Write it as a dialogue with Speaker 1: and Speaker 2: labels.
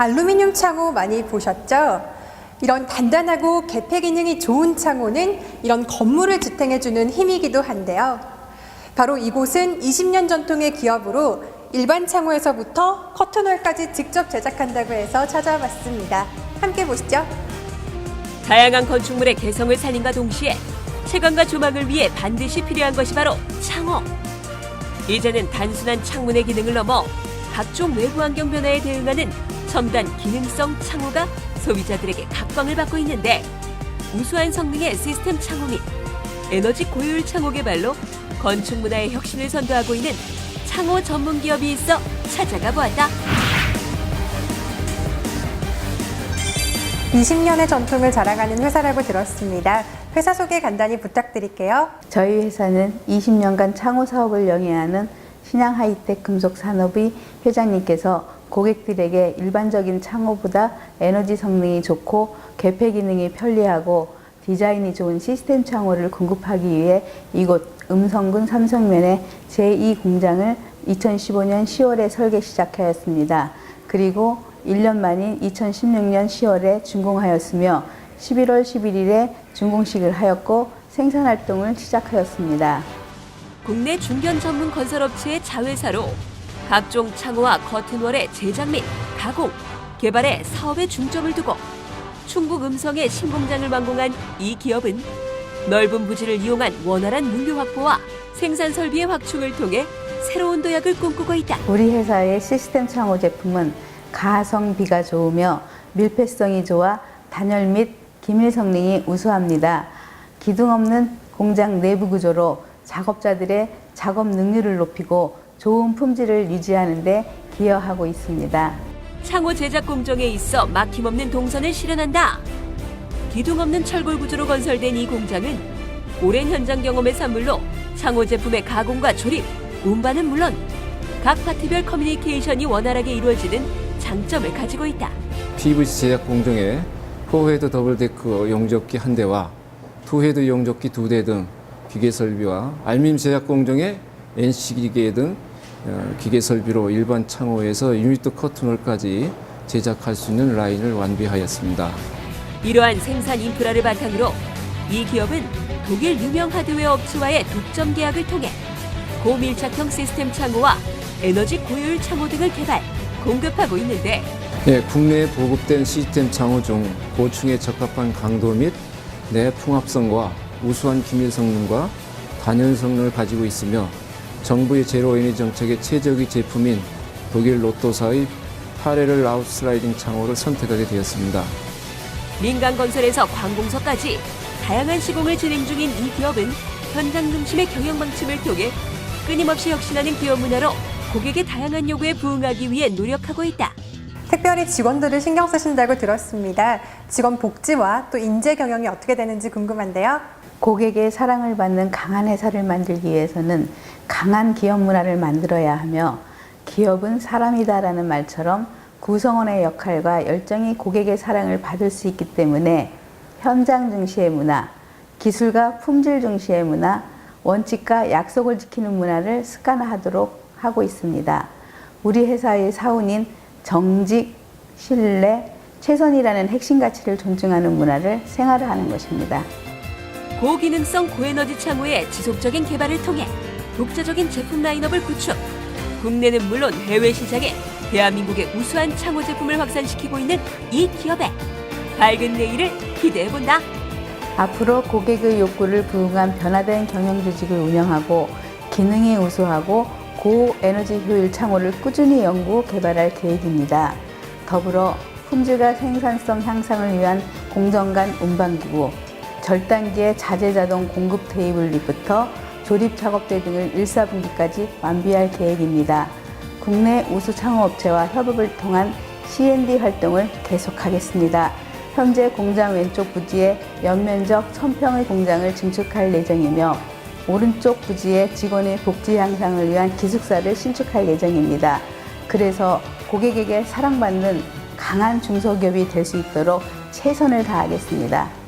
Speaker 1: 알루미늄 창호 많이 보셨죠? 이런 단단하고 개폐 기능이 좋은 창호는 이런 건물을 지탱해주는 힘이기도 한데요. 바로 이곳은 20년 전통의 기업으로 일반 창호에서부터 커튼홀까지 직접 제작한다고 해서 찾아봤습니다. 함께 보시죠.
Speaker 2: 다양한 건축물의 개성을 살린과 동시에 채광과 조망을 위해 반드시 필요한 것이 바로 창호. 이제는 단순한 창문의 기능을 넘어 각종 외부 환경 변화에 대응하는 첨단 기능성 창호가 소비자들에게 각광을 받고 있는데 우수한 성능의 시스템 창호 및 에너지 고효율 창호 개발로 건축 문화의 혁신을 선도하고 있는 창호 전문 기업이 있어 찾아가 보았다.
Speaker 1: 20년의 전통을 자랑하는 회사라고 들었습니다. 회사 소개 간단히 부탁드릴게요.
Speaker 3: 저희 회사는 20년간 창호 사업을 영위하는 신양 하이텍 금속 산업의 회장님께서 고객들에게 일반적인 창호보다 에너지 성능이 좋고 개폐 기능이 편리하고 디자인이 좋은 시스템 창호를 공급하기 위해 이곳 음성군 삼성면의 제2 공장을 2015년 10월에 설계 시작하였습니다. 그리고 1년 만인 2016년 10월에 준공하였으며 11월 11일에 준공식을 하였고 생산 활동을 시작하였습니다.
Speaker 2: 국내 중견 전문 건설업체의 자회사로 각종 창호와 커튼월의 제작 및 가공, 개발에 사업에 중점을 두고 충북 음성의 신공장을 완공한 이 기업은 넓은 부지를 이용한 원활한 물류 확보와 생산 설비의 확충을 통해 새로운 도약을 꿈꾸고 있다.
Speaker 3: 우리 회사의 시스템 창호 제품은 가성비가 좋으며 밀폐성이 좋아 단열 및 기밀 성능이 우수합니다. 기둥 없는 공장 내부 구조로 작업자들의 작업 능률을 높이고 좋은 품질을 유지하는 데 기여하고 있습니다.
Speaker 2: 창호 제작 공정에 있어 막힘없는 동선을 실현한다. 기둥 없는 철골 구조로 건설된 이 공장은 오랜 현장 경험의 산물로 창호 제품의 가공과 조립, 운반은 물론 각 파트별 커뮤니케이션이 원활하게 이루어지는 장점을 가지고 있다.
Speaker 4: PVC 제작 공정에 포헤드 더블데크 용접기 한 대와 투헤드 용접기 두 대 등 기계 설비와 알민 제작 공정에 NC 기계 등 어, 기계 설비로 일반 창호에서 유니트 커튼홀까지 제작할 수 있는 라인을 완비하였습니다.
Speaker 2: 이러한 생산 인프라를 바탕으로 이 기업은 독일 유명 하드웨어 업체와의 독점 계약을 통해 고밀착형 시스템 창호와 에너지 고효율 창호 등을 개발, 공급하고 있는데
Speaker 4: 네, 국내에 보급된 시스템 창호 중 고층에 적합한 강도 및 내풍합성과 우수한 기밀 성능과 단열 성능을 가지고 있으며 정부의 제로 에너지 정책의 최적의 제품인 독일 로또사의 파레를 아웃슬라이딩 창호를 선택하게 되었습니다.
Speaker 2: 민간 건설에서 관공서까지 다양한 시공을 진행 중인 이 기업은 현장 중심의 경영 방침을 통해 끊임없이 혁신하는 기업 문화로 고객의 다양한 요구에 부응하기 위해 노력하고 있다.
Speaker 1: 특별히 직원들을 신경 쓰신다고 들었습니다. 직원 복지와 또 인재 경영이 어떻게 되는지 궁금한데요.
Speaker 3: 고객의 사랑을 받는 강한 회사를 만들기 위해서는 강한 기업 문화를 만들어야 하며 기업은 사람이다라는 말처럼 구성원의 역할과 열정이 고객의 사랑을 받을 수 있기 때문에 현장 중시의 문화, 기술과 품질 중시의 문화, 원칙과 약속을 지키는 문화를 습관화하도록 하고 있습니다. 우리 회사의 사원인 정직, 신뢰, 최선이라는 핵심 가치를 존중하는 문화를 생활화하는 것입니다.
Speaker 2: 고기능성 고에너지 창호의 지속적인 개발을 통해 독자적인 제품 라인업을 구축. 국내는 물론 해외 시장에 대한민국의 우수한 창호 제품을 확산시키고 있는 이 기업의 밝은 내일을 기대해 본다.
Speaker 3: 앞으로 고객의 욕구를 부응한 변화된 경영 조직을 운영하고 기능이 우수하고 고에너지 효율 창호를 꾸준히 연구 개발할 계획입니다. 더불어 품질과 생산성 향상을 위한 공정 간 운반기구, 절단기의 자재자동 공급 테이블부터 조립 작업대 등을 1, 4분기까지 완비할 계획입니다. 국내 우수 창호업체와 협업을 통한 C&D 활동을 계속하겠습니다. 현재 공장 왼쪽 부지에 연면적 1000평의 공장을 증축할 예정이며 오른쪽 부지에 직원의 복지 향상을 위한 기숙사를 신축할 예정입니다. 그래서 고객에게 사랑받는 강한 중소기업이 될 수 있도록 최선을 다하겠습니다.